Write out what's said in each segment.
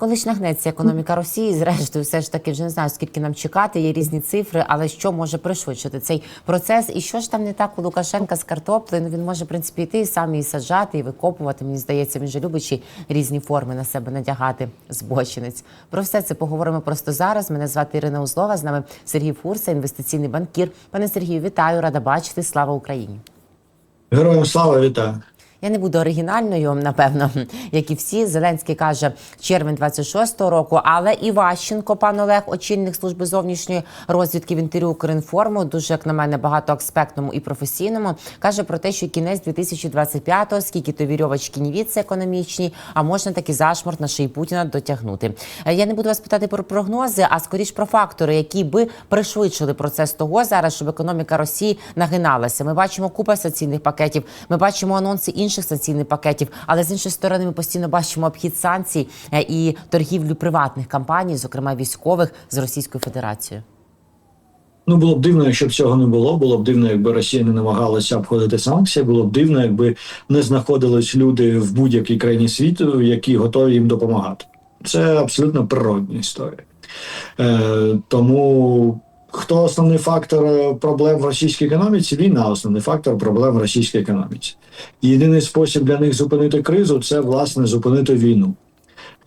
Коли ж нагнеться економіка Росії, зрештою, все ж таки вже не знаю, скільки нам чекати, є різні цифри, але що може пришвидшити цей процес? І що ж там не так у Лукашенка з картоплею? Ну він може в принципі йти сам її саджати і викопувати. Мені здається, він же любить різні форми на себе надягати збочинець. Про все це поговоримо просто зараз. Мене звати Ірина Узлова. З нами Сергій Фурса, інвестиційний банкір. Пане Сергію, вітаю, рада бачити. Слава Україні! Героям слава вітаю. Я не буду оригінальною, напевно, як і всі. Зеленський каже червень 26-го року. Але Іващенко, пан Олег, очільник служби зовнішньої розвідки в інтерв'ю Укрінформу, дуже як на мене багатоаспектному і професійному, каже про те, що кінець 2025-го, скільки то вірьовочки нівіться економічні, а можна таки зашморт на шиї Путіна дотягнути. Е, Я не буду вас питати про прогнози, а скоріш про фактори, які би пришвидшили процес того зараз, щоб економіка Росії нагиналася. Ми бачимо купа санкційних пакетів. Ми бачимо анонси інших санкційних пакетів, але з іншої сторони, ми постійно бачимо обхід санкцій е, і торгівлю приватних компаній, зокрема військових, з Російською Федерацією. Ну було б дивно, якщо б цього не було. Було б дивно, якби Росія не намагалася обходити санкції. Було б дивно, якби не знаходились люди в будь-якій країні світу, які готові їм допомагати. Це абсолютно природна історія. Е, тому хто основний фактор е, проблем в російській економіці? Війна основний фактор проблем в російській економіці. Єдиний спосіб для них зупинити кризу це власне зупинити війну.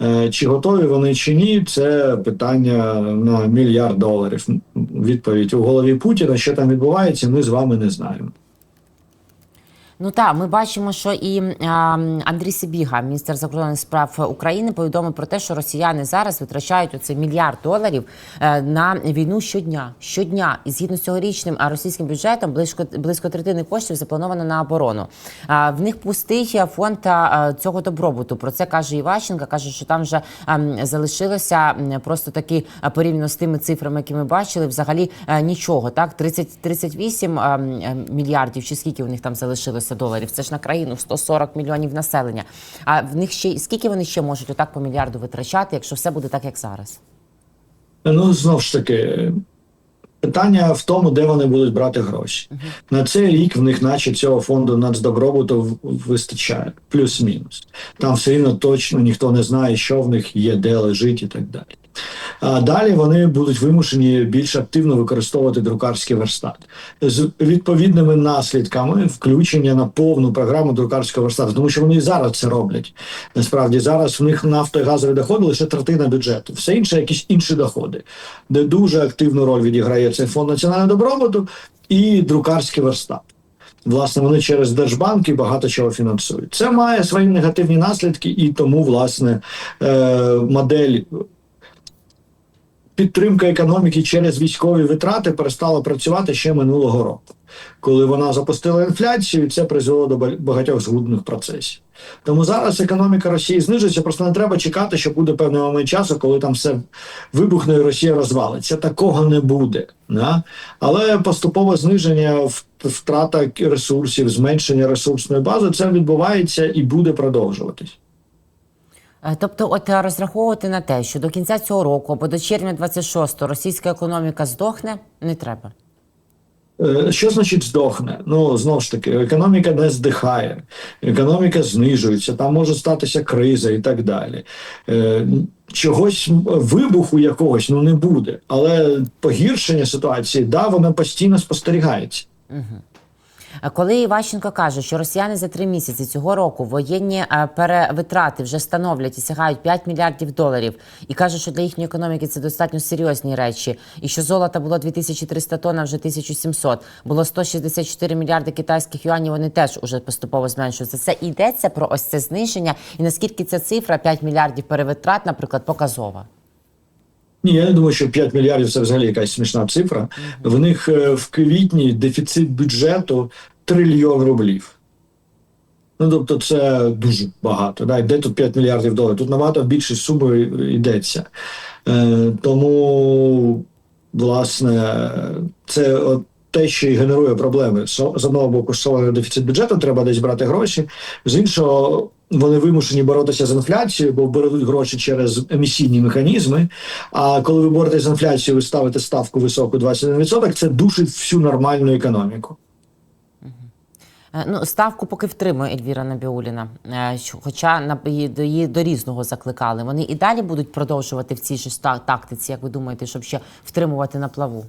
Е, Чи готові вони чи ні, це питання на мільярд доларів. Відповідь у голові Путіна, що там відбувається, ми з вами не знаємо. Ну так, ми бачимо, що і а, Андрій Сибіга, міністр закордонних справ України, повідомив про те, що росіяни зараз витрачають оцей мільярд доларів е, на війну щодня. Щодня, і згідно з цьогорічним російським бюджетом, близько близько третини коштів заплановано на оборону. А, в них пустий фонд цього добробуту. Про це каже Іващенко. каже, що там вже залишилося просто таки порівняно з тими цифрами, які ми бачили, взагалі а, нічого. Так, 30, 38 а, е, мільярдів, чи скільки у них там залишилося доларів? Це ж на країну 140 мільйонів населення. А в них ще скільки вони ще можуть отак по мільярду витрачати, якщо все буде так, як зараз? Ну знову ж таки, питання в тому, де вони будуть брати гроші. На цей рік в них, наче цього фонду нацдобробуту вистачає, плюс-мінус. Там все рівно точно ніхто не знає, що в них є, де лежить і так далі. Далі вони будуть вимушені більш активно використовувати друкарський верстат з відповідними наслідками включення на повну програму друкарського верстату, тому що вони і зараз це роблять. Насправді зараз в них нафто і газові доходи лише третина бюджету, все інше якісь інші доходи, де дуже активну роль відіграє цей фонд національного добробуту і друкарський верстат. Власне, вони через держбанки багато чого фінансують. Це має свої негативні наслідки, і тому, власне, е, модель підтримка економіки через військові витрати перестала працювати ще минулого року, коли вона запустила інфляцію, і це призвело до багатьох згубних процесів. Тому зараз економіка Росії знижується, просто не треба чекати, що буде певний момент часу, коли там все вибухне і Росія розвалиться. Такого не буде. Да? Але поступове зниження втрата ресурсів, зменшення ресурсної бази, це відбувається і буде продовжуватись. Е, Тобто, от е, розраховувати на те, що до кінця цього року або до червня 26-го російська економіка здохне, не треба. Е, Що значить здохне? Ну знову ж таки, економіка не здихає, економіка знижується, там може статися криза і так далі. Чогось вибуху якогось ну не буде, але погіршення ситуації, да, воно постійно спостерігається. Е, Коли Іващенко каже, що росіяни за три місяці цього року воєнні е, перевитрати вже становлять і сягають 5 мільярдів доларів, і каже, що для їхньої економіки це достатньо серйозні речі, і що золота було 2300 тонн, а вже 1700, було 164 мільярди китайських юанів, вони теж уже поступово зменшуються. Це йдеться про ось це зниження, і наскільки ця цифра 5 мільярдів перевитрат, наприклад, показова. Ні, я не думаю, що 5 мільярдів це взагалі якась смішна цифра. В них е, в квітні дефіцит бюджету трильйон рублів. Ну, тобто, це дуже багато. Да? Де тут 5 мільярдів доларів? Тут набагато більше суми йдеться. Е, тому, власне, це от те, що і генерує проблеми. З одного боку, шалений дефіцит бюджету, треба десь брати гроші. З іншого, вони вимушені боротися з інфляцією, бо беруть гроші через емісійні механізми. А коли ви боретеся з інфляцією, ви ставите ставку високу 21%, це душить всю нормальну економіку. Е, Ну, ставку поки втримує Ельвіра Набіуліна. Е, Хоча на її до різного закликали. Вони і далі будуть продовжувати в цій ж тактиці, як ви думаєте, щоб ще втримувати на плаву?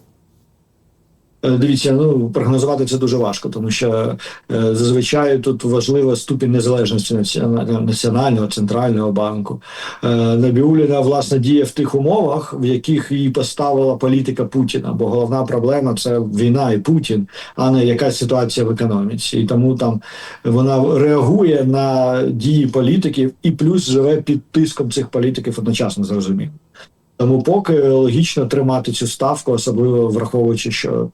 Е, Дивіться, ну прогнозувати це дуже важко, тому що е, зазвичай тут важлива ступінь незалежності національного центрального банку. Е, Набіуліна власне діє в тих умовах, в яких її поставила політика Путіна. Бо головна проблема це війна і Путін, а не якась ситуація в економіці. І тому там вона реагує на дії політиків і плюс живе під тиском цих політиків одночасно зрозуміло. Тому поки логічно тримати цю ставку, особливо враховуючи, що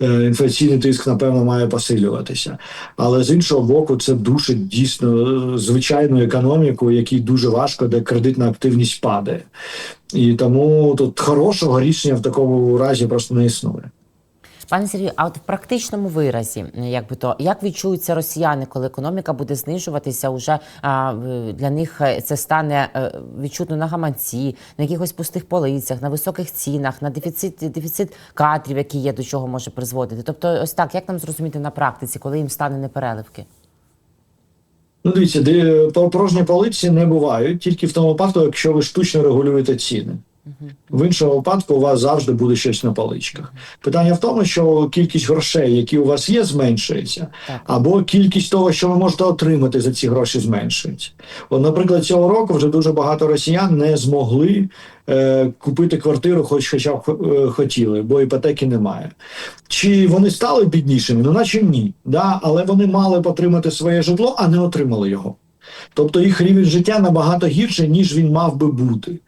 інфляційний тиск, напевно, має посилюватися. Але з іншого боку, це душить дійсно е, звичайну економіку, якій дуже важко, де кредитна активність падає. І тому тут хорошого рішення в такому разі просто не існує. Пане Сергію, а от в практичному виразі, як би то як відчуються росіяни, коли економіка буде знижуватися, уже а, для них е, це стане е, відчутно на гаманці, на якихось пустих полицях, на високих цінах, на дефіцит дефіцит кадрів, який є, до чого може призводити. Тобто, ось так, як нам зрозуміти на практиці, коли їм стане непереливки? Ну, дивіться, порожні полиці не бувають тільки в тому випадку, якщо ви штучно регулюєте ціни. В іншому випадку у вас завжди буде щось на поличках. Питання в тому, що кількість грошей, які у вас є, зменшується, або кількість того, що ви можете отримати за ці гроші, зменшується. От, наприклад, цього року вже дуже багато росіян не змогли е, купити квартиру, хоч хоча б е, хотіли, бо іпотеки немає. Чи вони стали біднішими? Ну, наче ні. Да? Але вони мали б отримати своє житло, а не отримали його. Тобто їх рівень життя набагато гірше, ніж він мав би бути.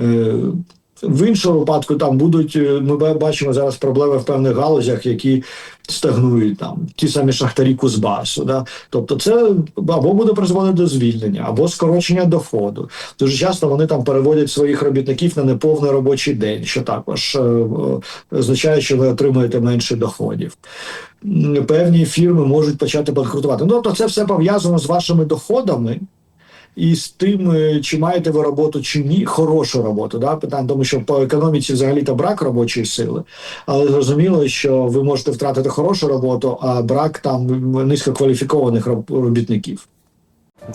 Е, в іншому випадку там будуть, е, ми бачимо зараз проблеми в певних галузях, які стагнують там, ті самі шахтарі Кузбасу. Да? Тобто це або буде призводити до звільнення, або скорочення доходу. Дуже часто вони там переводять своїх робітників на неповний робочий день, що також е, е, означає, що ви отримуєте менше доходів. Певні фірми можуть почати банкрутувати. Ну, тобто це все пов'язано з вашими доходами і з тим, е, чи маєте ви роботу чи ні, хорошу роботу. Да? Питання, тому що по економіці взагалі то брак робочої сили, але зрозуміло, що ви можете втратити хорошу роботу, а брак там низькокваліфікованих робітників.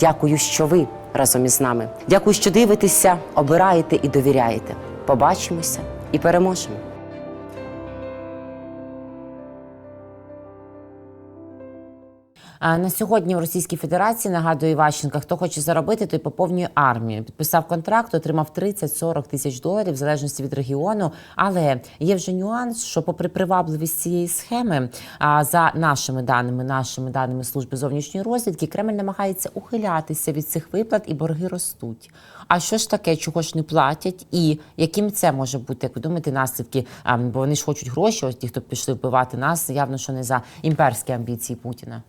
Дякую, що ви разом із нами. Дякую, що дивитеся, обираєте і довіряєте. Побачимося і переможемо. На сьогодні в Російській Федерації нагадує Іващенка, хто хоче заробити, той поповнює армію. Підписав контракт, отримав 30-40 тисяч доларів в залежності від регіону. Але є вже нюанс, що, попри привабливість цієї схеми, а за нашими даними, нашими даними служби зовнішньої розвідки, Кремль намагається ухилятися від цих виплат і борги ростуть. А що ж таке, чого ж не платять, і яким це може бути, як ви думаєте, наслідки? Бо вони ж хочуть гроші. Ось ті, хто пішли вбивати нас, явно що не за імперські амбіції Путіна.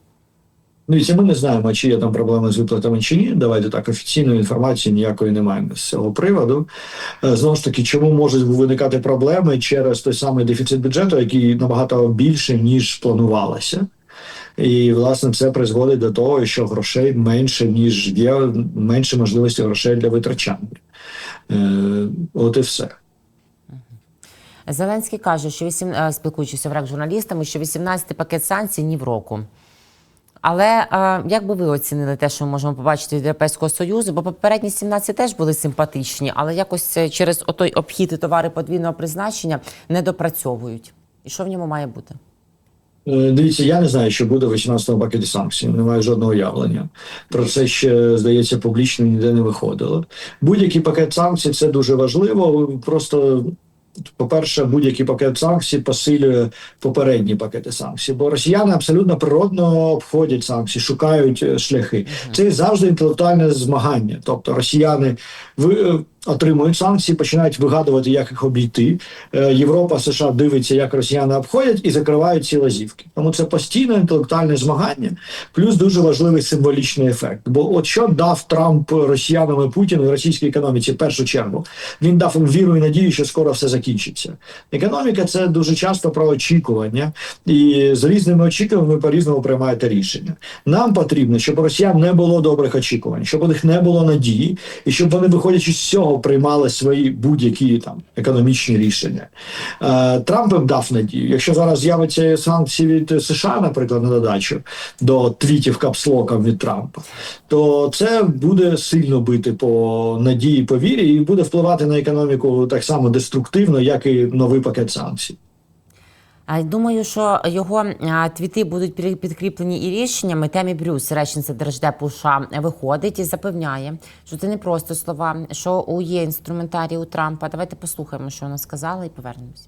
Дивіться, ми не знаємо, чи є там проблеми з виплатами чи ні. Давайте так, офіційної інформації ніякої немає з цього приводу. Е, Знову ж таки, чому можуть виникати проблеми через той самий дефіцит бюджету, який набагато більше, ніж планувалося. І, власне, це призводить до того, що грошей менше, ніж є, менше можливості грошей для витрачання. Е, от і все. Зеленський каже, що вісім... е, спілкуючись в журналістами, що 18-й пакет санкцій ні в року. Але е, як би ви оцінили те, що ми можемо побачити від Європейського Союзу? Бо попередні 17 теж були симпатичні, але якось е, через отой обхід і товари подвійного призначення не допрацьовують. І що в ньому має бути? Е, Дивіться, я не знаю, що буде в 18-му пакеті санкцій. Не маю жодного уявлення. Про це ще здається публічно ніде не виходило. Будь-який пакет санкцій це дуже важливо. Просто. По-перше, будь-який пакет санкцій посилює попередні пакети санкцій, бо росіяни абсолютно природно обходять санкції, шукають е, шляхи. Це завжди інтелектуальне змагання. Тобто росіяни е, отримують санкції, починають вигадувати, як їх обійти. Е, Європа, США дивиться, як росіяни обходять і закривають ці лазівки. Тому це постійне інтелектуальне змагання, плюс дуже важливий символічний ефект. Бо от що дав Трамп росіянам і Путіну і російській економіці в першу чергу? Він дав їм віру і надію, що скоро все закінчиться. Економіка це дуже часто про очікування, і з різними очікуваннями по-різному приймаєте рішення. Нам потрібно, щоб росіян не було добрих очікувань, щоб у них не було надії, і щоб вони, виходячи з цього, нього приймали свої будь-які там економічні рішення. Е, Трамп їм дав надію. Якщо зараз з'явиться санкції від США, наприклад, на додачу до твітів капслоком від Трампа, то це буде сильно бити по надії, по вірі, і буде впливати на економіку так само деструктивно, як і новий пакет санкцій. Думаю, що його твіти будуть підкріплені і рішеннями. Темі Брюс, речниця Держдепу США, виходить і запевняє, що це не просто слова, що у є інструментарій у Трампа. Давайте послухаємо, що вона сказала, і повернемось.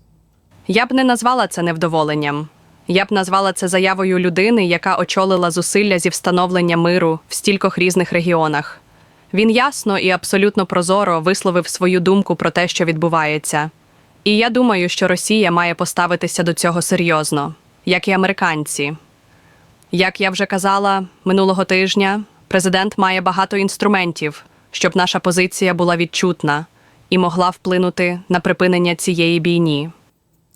Я б не назвала це невдоволенням. Я б назвала це заявою людини, яка очолила зусилля зі встановлення миру в стількох різних регіонах. Він ясно і абсолютно прозоро висловив свою думку про те, що відбувається. І я думаю, що Росія має поставитися до цього серйозно, як і американці. Як я вже казала минулого тижня, президент має багато інструментів, щоб наша позиція була відчутна і могла вплинути на припинення цієї бійні.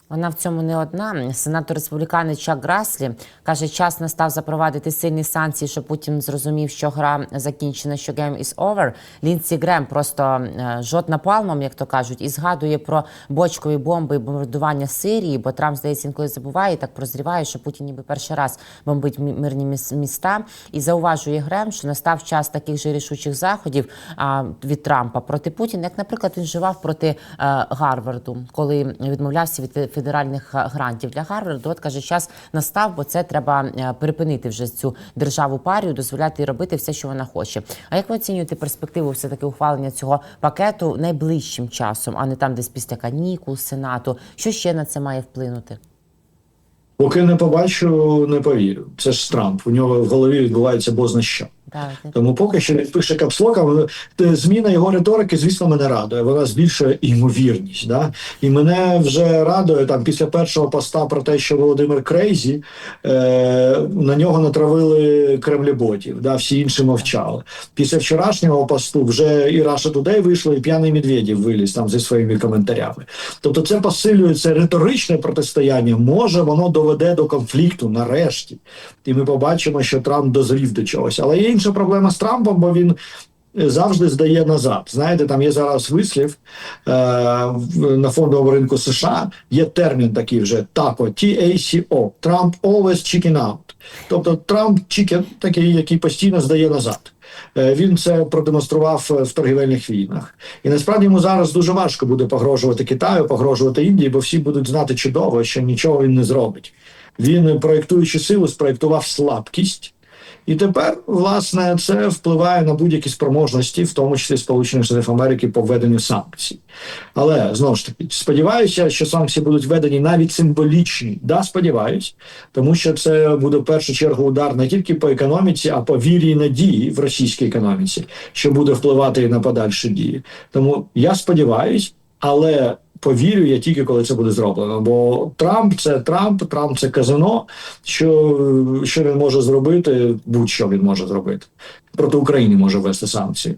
Вона в цьому не одна. Сенатор республіканець Чак Граслі каже, час настав запровадити сильні санкції, щоб Путін зрозумів, що гра закінчена, що game is over. Лінсі Грем просто е, жод напалмом, як то кажуть, і згадує про бочкові бомби і бомбардування Сирії, бо Трамп, здається, інколи забуває і так прозріває, що Путін ніби перший раз бомбить мирні міс- міста. І зауважує Грем, що настав час таких же рішучих заходів від Трампа проти Путіна, як, наприклад, він вживав проти е, Гарварду, коли відмовлявся від федеральних е, грантів для Гарварду. От каже, час настав, бо це треба е, припинити вже цю державу парію, дозволяти робити все, що вона хоче. А як ви оцінюєте перспективу все таки ухвалення цього пакету найближчим часом, а не там, десь після канікул, сенату? Що ще на це має вплинути? Поки не побачу, не повірю. Це ж Трамп. У нього в голові відбувається бозна що. Так, Тому поки що він пише капслоком, е, зміна його риторики, звісно, мене радує. Вона збільшує ймовірність. Да? І мене вже радує там після першого поста про те, що Володимир Крейзі е, на нього натравили кремлеботів, да? всі інші мовчали. Після вчорашнього посту вже і Раша Today вийшло, і п'яний Медведєв виліз там зі своїми коментарями. Тобто, це посилює це риторичне протистояння. Може, воно доведе до конфлікту нарешті. І ми побачимо, що Трамп дозрів до чогось. Але є інша проблема з Трампом, бо він е, завжди здає назад. Знаєте, там є зараз вислів е, на фондовому ринку США. Є термін такий вже ТАКО, TACO, Trump always chicken out. Тобто Трамп чікен такий, який постійно здає назад. Е, Він це продемонстрував е, в торгівельних війнах, і насправді йому зараз дуже важко буде погрожувати Китаю, погрожувати Індії, бо всі будуть знати чудово, що нічого він не зробить. Він, проєктуючи силу, спроєктував слабкість. І тепер, власне, це впливає на будь-які спроможності, в тому числі Сполучених Штатів Америки, по введенню санкцій. Але знову ж таки, сподіваюся, що санкції будуть введені навіть символічні. Да, сподіваюсь, тому що це буде в першу чергу удар не тільки по економіці, а по вірі і надії в російській економіці, що буде впливати і на подальші дії. Тому я сподіваюсь, але повірю я тільки коли це буде зроблено. Бо Трамп це Трамп, Трамп це казино. Що, що він може зробити? Будь-що він може зробити проти України може ввести санкції.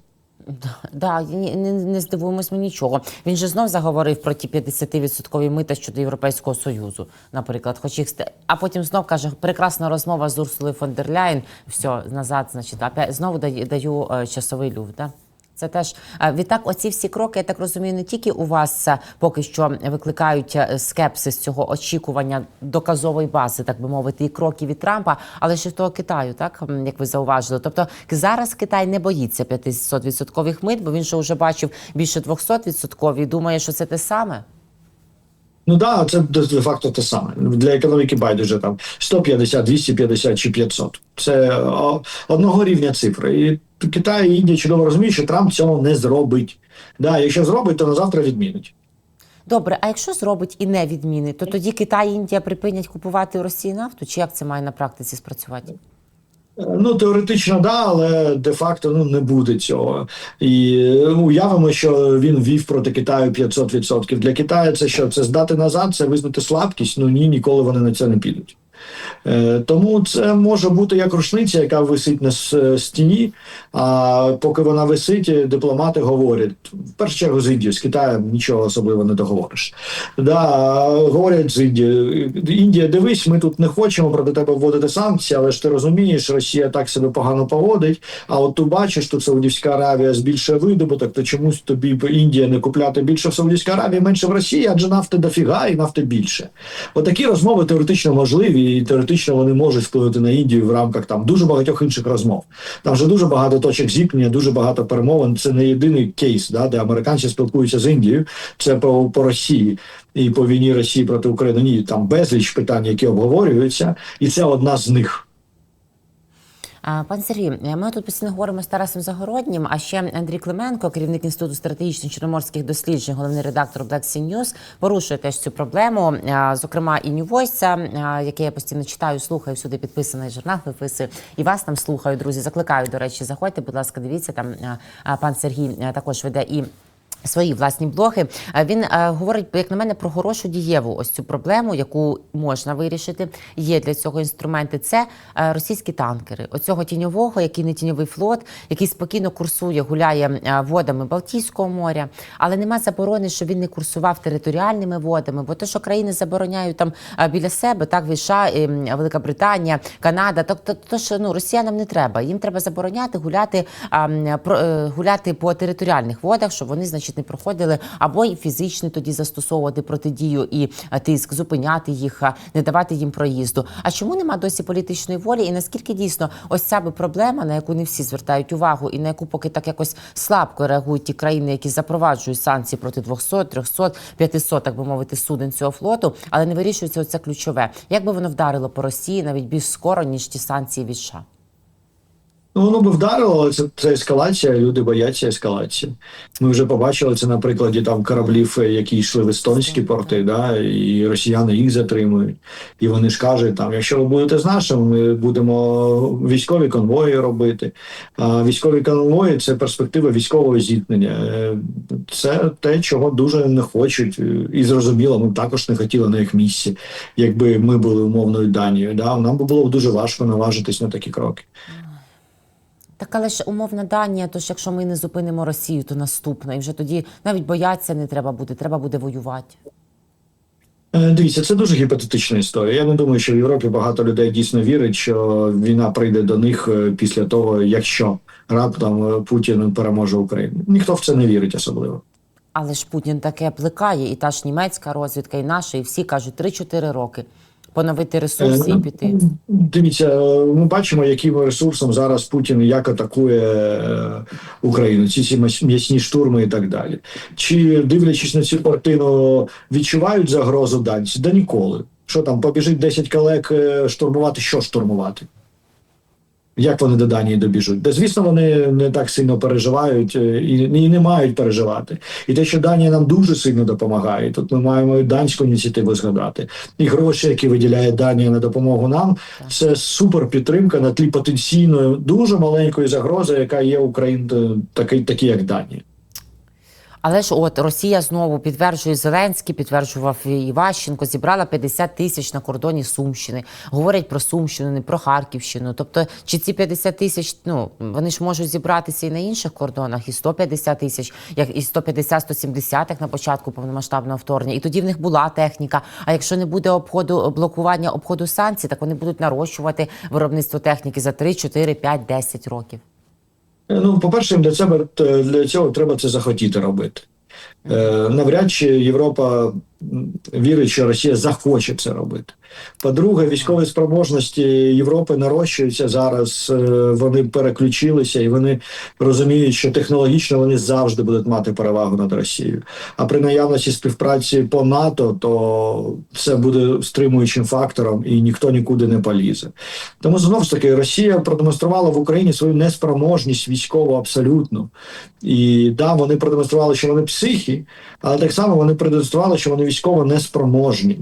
Да, не, не здивуємось ми нічого. Він же знов заговорив про ті 50% мита щодо Європейського Союзу, наприклад. Хоч їх а потім знов каже, прекрасна розмова з Урсулою фон дер Ляєн. Все, назад, значить, опять знову даю е, часовий люфт. Да? Це теж е, відтак, оці всі кроки, я так розумію, не тільки у вас е, поки що викликають е, скепсис цього очікування доказової бази, так би мовити, і кроків від Трампа, але ще того Китаю, так як ви зауважили. Тобто зараз Китай не боїться 500% мит, бо він же вже бачив більше 200-відсоткові і думає, що це те саме. Ну да, це де факто те саме. Для економіки байдуже там 150, 250 чи 500. Це одного рівня цифри. І Китай і Індія чудово розуміють, що Трамп цього не зробить. Да, якщо зробить, то на завтра відмінить. Добре, а якщо зробить і не відмінить, то тоді Китай і Індія припинять купувати у Росії нафту? Чи як це має на практиці спрацювати? Ну, теоретично, да, але де-факто ну, не буде цього. І е, уявимо, що він вів проти Китаю 500%. Для Китаю це що? Це здати назад, це визнати слабкість. Ну ні, ніколи вони на це не підуть. Е, Тому це може бути як рушниця, яка висить на стіні. А поки вона висить, дипломати говорять в першу чергу з Індією, з Китаєм нічого особливо не договориш. Да, говорять з Індією. Індія, дивись, ми тут не хочемо проти тебе вводити санкції, але ж ти розумієш, Росія так себе погано поводить. А от ти бачиш, тут Саудівська Аравія збільшує видобуток, то чомусь тобі Індія не купляти більше в Саудівській Аравії, менше в Росії, адже нафти дофіга і нафти більше. Отакі розмови теоретично можливі, і теоретично вони можуть вплинути на Індію в рамках там дуже багатьох інших розмов. Там вже дуже багато точок зіткнення, дуже багато перемовин. Це не єдиний кейс, да, де американці спілкуються з Індією. Це по, по Росії і по війні Росії проти України. Ні, там безліч питань, які обговорюються, і це одна з них. Пан Сергій, ми тут постійно говоримо з Тарасом Загороднім, а ще Андрій Клименко, керівник інституту стратегічних чорноморських досліджень, головний редактор Black Sea News, порушує теж цю проблему. Зокрема, і New Voice, яке я постійно читаю, слухаю, всюди підписаний журнал виписую. І вас там слухаю, друзі. Закликаю, до речі, заходьте, будь ласка, дивіться там. Пан Сергій також веде і. Свої власні блоги Е, він е, говорить, як на мене, про хорошу дієву ось цю проблему, яку можна вирішити. Є для цього інструменти. Це е, російські танкери. Оцього тіньового, який не тіньовий флот, який спокійно курсує, гуляє е, водами Балтійського моря, але нема заборони, що він не курсував територіальними водами. Бо те, що країни забороняють там е, біля себе, так від США, Велика Британія, Канада, то, то, то що ну росіянам не треба. Їм треба забороняти гуляти, про, е, гуляти по територіальних водах, щоб вони, значить, не проходили, або і фізично тоді застосовувати протидію і тиск, зупиняти їх, не давати їм проїзду. А чому нема досі політичної волі? І наскільки дійсно ось ця би проблема, на яку не всі звертають увагу, і на яку поки так якось слабко реагують ті країни, які запроваджують санкції проти 200, 300, 500, так би мовити, суден цього флоту, але не вирішується оце ключове. Як би воно вдарило по Росії навіть більш скоро ніж ті санкції від США? Ну, воно би вдарило, але це, це ескалація, люди бояться ескалації. Ми вже побачили це на прикладі там кораблів, е, які йшли в естонські порти, да, і росіяни їх затримують. І вони ж кажуть, там, якщо ви будете з нашими, ми будемо військові конвої робити. А військові конвої це перспектива військового зіткнення. Е, Це те, чого дуже не хочуть. Е, І зрозуміло, ми б також не хотіли на їх місці, якби ми були умовною Данією. Да? Нам би було дуже важко наважитись на такі кроки. Так, але ж умовна Данія, то ж якщо ми не зупинимо Росію, то наступна. І вже тоді навіть бояться не треба буде, треба буде воювати. Е, Дивіться, це дуже гіпотетична історія. Я не думаю, що в Європі багато людей дійсно вірить, що війна прийде до них е, після того, якщо раптом е, Путін переможе Україну. Ніхто в це не вірить особливо. Але ж Путін таке плекає, і та ж німецька розвідка, і наша, і всі кажуть 3-4 роки поновити ресурси і піти. Дивіться, е, ми бачимо, яким ресурсом зараз Путін як атакує е, Україну. Ці ці м'ясні штурми і так далі. Чи дивлячись на цю картину, відчувають загрозу данці? Да ніколи. Що там, побіжить 10 колег е, штурмувати, що штурмувати? Як вони до Данії добіжуть? Де звісно, вони не так сильно переживають е, і, і не мають переживати. І те, що Данія нам дуже сильно допомагає. Тут ми маємо і данську ініціативу згадати. І гроші, які виділяє Данія на допомогу нам, це супер підтримка на тлі потенційної дуже маленької загрози, яка є Україні, такий, такі як Данія. Але ж от Росія знову підтверджує Зеленський, підтверджував Іващенко, зібрала 50 тисяч на кордоні Сумщини. Говорять про Сумщину, не про Харківщину. Тобто, чи ці 50 тисяч, ну вони ж можуть зібратися і на інших кордонах, і 150 тисяч, як і 150-170, як на початку повномасштабного вторгнення. І тоді в них була техніка. А якщо не буде обходу блокування обходу санкцій, так вони будуть нарощувати виробництво техніки за 3, 4, 5, 10 років. Ну, по-перше, для себе для цього треба це захотіти робити. Е, навряд чи Європа вірить, що Росія захоче це робити. По-друге, військові спроможності Європи нарощуються зараз. е, Вони переключилися і вони розуміють, що технологічно вони завжди будуть мати перевагу над Росією. А при наявності співпраці по НАТО, то це буде стримуючим фактором, і ніхто нікуди не полізе. Тому знову ж таки Росія продемонструвала в Україні свою неспроможність військову абсолютно. І да, вони продемонстрували, що вони психі, але так само вони продемонстрували, що вони військово неспроможні.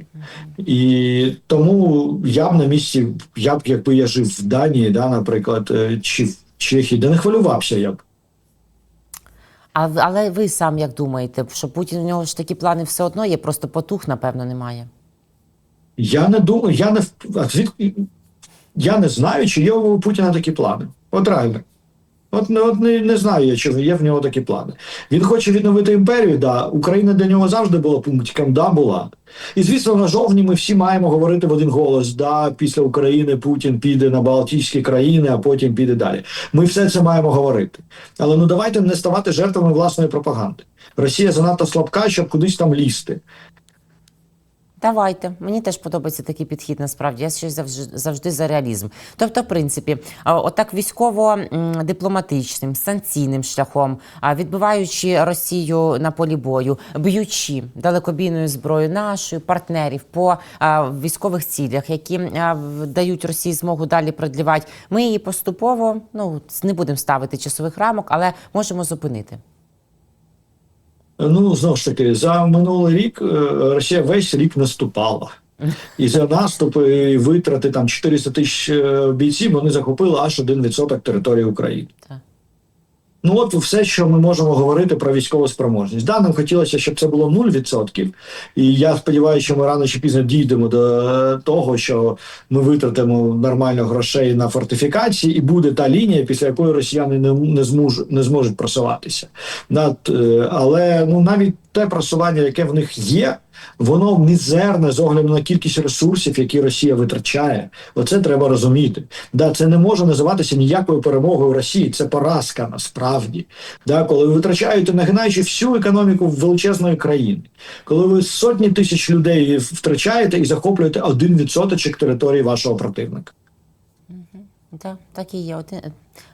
І тому я б на місці, я б, якби я жив в Данії, да, наприклад, е, чи в Чехії, де не хвилювався я б. А, але ви сам як думаєте, що Путін у нього ж такі плани все одно є, просто потух, напевно, немає. Я не думаю, я не я не знаю, чи є у Путіна такі плани. От реально. От, не- от не, не знаю я, чи є в нього такі плани. Він хоче відновити імперію, да. Україна для нього завжди була пунктиком, да, була. І звісно, на жовтні ми всі маємо говорити в один голос. Да, після України Путін піде на Балтійські країни, а потім піде далі. Ми все це маємо говорити. Але ну давайте не ставати жертвами власної пропаганди. Росія занадто слабка, щоб кудись там лізти. Давайте. Мені теж подобається такий підхід. Насправді я ще завжди, завжди за реалізм. Тобто, в принципі, отак військово-дипломатичним, санкційним шляхом, відбиваючи Росію на полі бою, б'ючи далекобійною зброєю нашою партнерів по військових цілях, які дають Росії змогу далі продлівати, ми її поступово ну не будемо ставити часових рамок, але можемо зупинити. Ну, знову ж таки, за минулий рік е, Росія весь рік наступала. І за наступи і витрати там 400 тисяч е, бійців вони захопили аж 1% території України. Ну от все, що ми можемо говорити про військову спроможність. Да, нам хотілося, щоб це було 0%. І я сподіваюся, що ми рано чи пізно дійдемо до е, того, що ми витратимо нормально грошей на фортифікації, і буде та лінія, після якої росіяни не, не, зможуть, не зможуть просуватися. Над, е, але ну навіть те просування, яке в них є, воно мізерне з огляду на кількість ресурсів, які Росія витрачає. Оце треба розуміти. Да, це не може називатися ніякою перемогою Росії. Це поразка насправді. Да, коли ви витрачаєте, нагинаючи всю економіку величезної країни, коли ви сотні тисяч людей втрачаєте і захоплюєте один відсоточок території вашого противника. Так, так і є. Один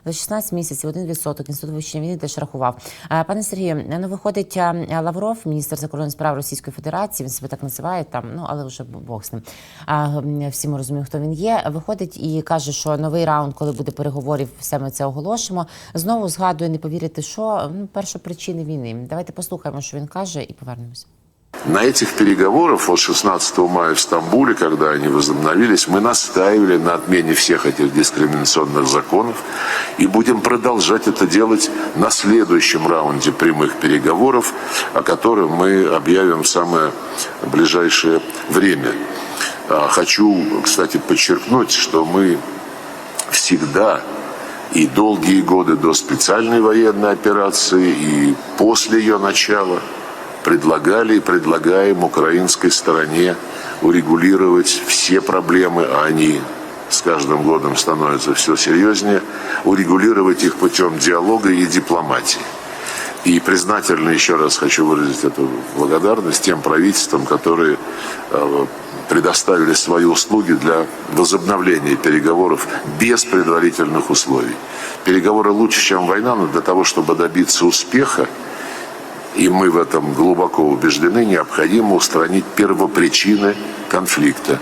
за 16 місяців, один відсоток інститут вивчення війни теж рахував. Е, Пане Сергію, ну виходить е, Лавров, міністр закордонних справ Російської Федерації. Він себе так називає там. Ну але вже Бог з ним. А всі ми розуміємо, хто він є. Виходить і каже, що новий раунд, коли буде переговорів, все ми це оголошимо. Знову згадує, не повірити, що ну, першопричини війни. Давайте послухаємо, що він каже, і повернемося. На этих переговорах от 16 мая в Стамбуле, когда они возобновились, мы настаивали на отмене всех этих дискриминационных законов и будем продолжать это делать на следующем раунде прямых переговоров, о котором мы объявим в самое ближайшее время. А, Хочу, кстати, подчеркнуть, что мы всегда и долгие годы до специальной военной операции, и после ее начала предлагали и предлагаем украинской стороне урегулировать все проблемы, а они с каждым годом становятся все серьезнее, урегулировать их путем диалога и дипломатии. И признательно еще раз хочу выразить эту благодарность тем правительствам, которые э, предоставили свои услуги для возобновления переговоров без предварительных условий. Переговоры лучше, чем война, но для того, чтобы добиться успеха, и мы в этом глубоко убеждены, необходимо устранить первопричины конфликта.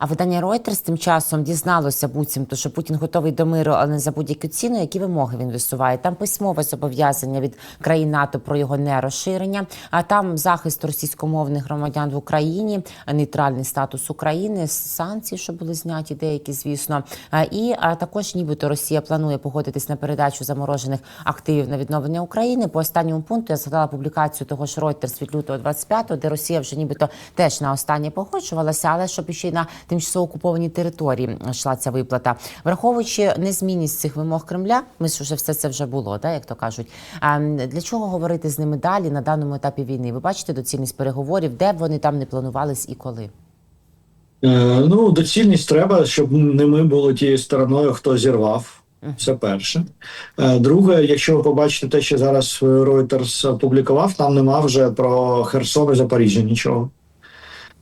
А видання Reuters тим часом дізналося буцімто, що Путін готовий до миру, але не за будь-яку ціну. Які вимоги він висуває? Там письмове зобов'язання від країн НАТО про його нерозширення, а там захист російськомовних громадян в Україні, нейтральний статус України, санкції, що були зняті, деякі, звісно. І також, нібито Росія планує погодитись на передачу заморожених активів на відновлення України. По останньому пункту я згадала публікацію того ж Reuters від лютого 25-го, де Росія вже нібито теж на останнє погоджувалася, але щоб ще й на тимчасово окупованій території йшла ця виплата, враховуючи незмінність цих вимог Кремля, ми ж вже все це вже було, да, як то кажуть. А для чого говорити з ними далі на даному етапі війни? Ви бачите доцільність переговорів, де б вони там не планувались і коли? Е, ну, доцільність треба, щоб не ми були тією стороною, хто зірвав. Це перше. Е, Друге, якщо ви побачите те, що зараз Reuters опублікував, там нема вже про Херсон і Запоріжжя нічого.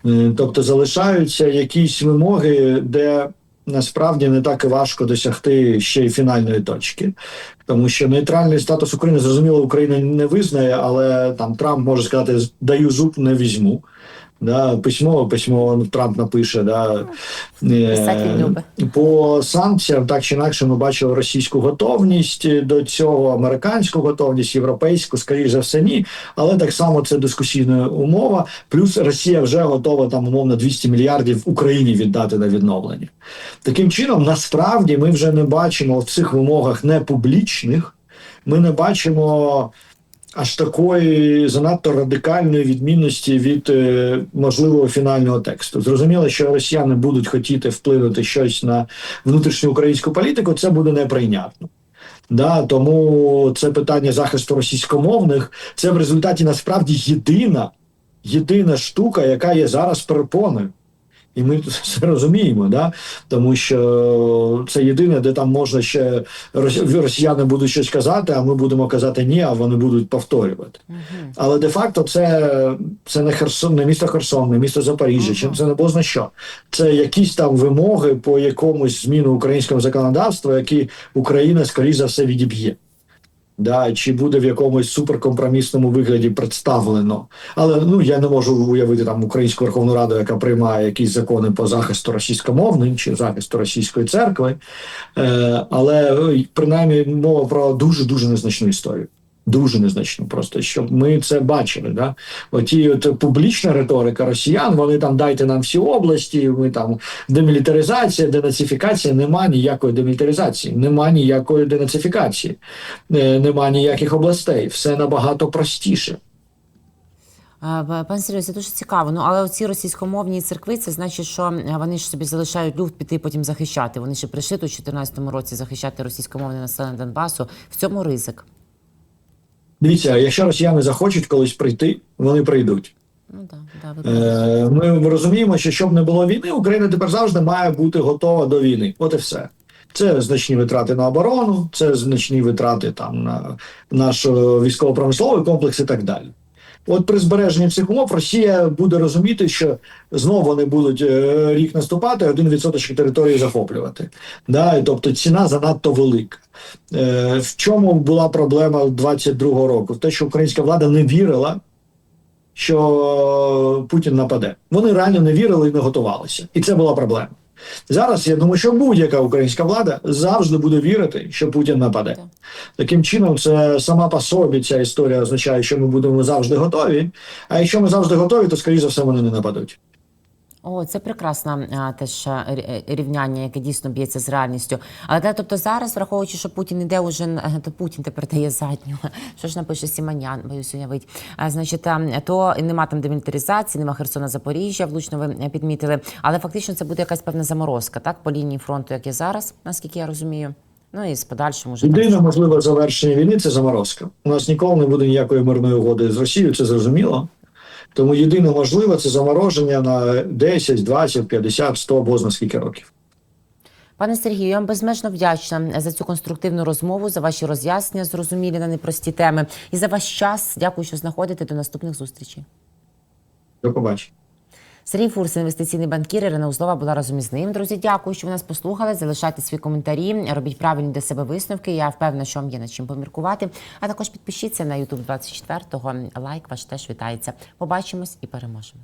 Е, Тобто залишаються якісь вимоги, де насправді не так і важко досягти ще й фінальної точки. Тому що нейтральний статус України, зрозуміло, Україна не визнає, але там Трамп може сказати: даю зуб, не візьму. Да, письмово, письмово Трамп напише. Да, Писать по санкціям, так чи інакше, ми бачили російську готовність до цього, американську готовність, європейську, скоріш за все, ні. Але так само це дискусійна умова. Плюс Росія вже готова там умовно 200 мільярдів Україні віддати на відновлення. Таким чином, насправді, ми вже не бачимо в цих вимогах не публічних, ми не бачимо аж такої занадто радикальної відмінності від е, можливого фінального тексту. Зрозуміло, що росіяни будуть хотіти вплинути щось на внутрішню українську політику, це буде неприйнятно. Да, тому це питання захисту російськомовних це в результаті насправді єдина, єдина штука, яка є зараз перепоною. І ми це розуміємо, да? тому що це єдине, де там можна ще росіяни будуть щось казати, а ми будемо казати ні, а вони будуть повторювати. Але де-факто це, це не Херсон, не місто Херсон, не місто Запоріжжя, чи це не бозна що. Це якісь там вимоги по якомусь зміну українського законодавства, які Україна, скоріш за все, відіб'є. Да, чи буде в якомусь суперкомпромісному вигляді представлено. Але ну я не можу уявити там українську Верховну Раду, яка приймає якісь закони по захисту російськомовних чи захисту російської церкви. Е, але е, принаймні мова про дуже дуже незначну історію. Дуже незначно, просто щоб ми це бачили. Да? Оті от публічна риторика росіян, вони там дайте нам всі області, ми там демілітаризація, денацифікація. Нема ніякої демілітаризації, нема ніякої денацифікації, е, нема ніяких областей. Все набагато простіше. Пан Сергій, це дуже цікаво. Ну але оці російськомовні церкви, це значить, що е, вони ж собі залишають люфт піти потім захищати. Вони ще прийшли у 2014 році захищати російськомовне населення Донбасу. В цьому ризик. Дивіться, якщо росіяни захочуть колись прийти, вони прийдуть. Ну да, да. Е, Ми розуміємо, що щоб не було війни, Україна тепер завжди має бути готова до війни. От і все. Це значні витрати на оборону, це значні витрати там на наш е, військово-промисловий комплекс і так далі. От при збереженні цих умов Росія буде розуміти, що знову вони будуть е, рік наступати, один відсоточок території захоплювати. Да? Тобто ціна занадто велика. Е, в чому була проблема 22-го року? Те, що українська влада не вірила, що Путін нападе. Вони реально не вірили і не готувалися. І це була проблема. Зараз я думаю, що будь-яка українська влада завжди буде вірити, що Путін нападе. Так. Таким чином, це сама по собі ця історія означає, що ми будемо завжди готові. А якщо ми завжди готові, то скоріше за все вони не нападуть. О, це прекрасне теж е, рівняння, яке дійсно б'ється з реальністю. Але та, тобто зараз, враховуючи, що Путін іде уже то Путін тепер дає задню. Що ж напише Сіманян, боюсь уявити. А, значить, то нема там демілітаризації, нема Херсона Запоріжжя, влучно ви е, підмітили. Але фактично це буде якась певна заморозка, так, по лінії фронту, як є зараз, наскільки я розумію. Ну і з подальшим уже Єдине можливе завершення війни це заморозка. У нас ніколи не буде ніякої мирної угоди з Росією, це зрозуміло. Тому єдине можливе це замороження на 10, 20, 50, 100, бозна скільки років. Пане Сергію, я вам безмежно вдячна за цю конструктивну розмову, за ваші роз'яснення, зрозумілі на непрості теми, і за ваш час. Дякую, що знаходите. До наступних зустрічей. До побачення. Сергій Фурс, інвестиційний банкір, Ірина Узлова була разом із ним. Друзі, дякую, що ви нас послухали. Залишайте свої коментарі, робіть правильні для себе висновки. Я впевнена, що вам є над чим поміркувати. А також підпишіться на YouTube 24-го. Лайк ваш теж вітається. Побачимось і переможемо.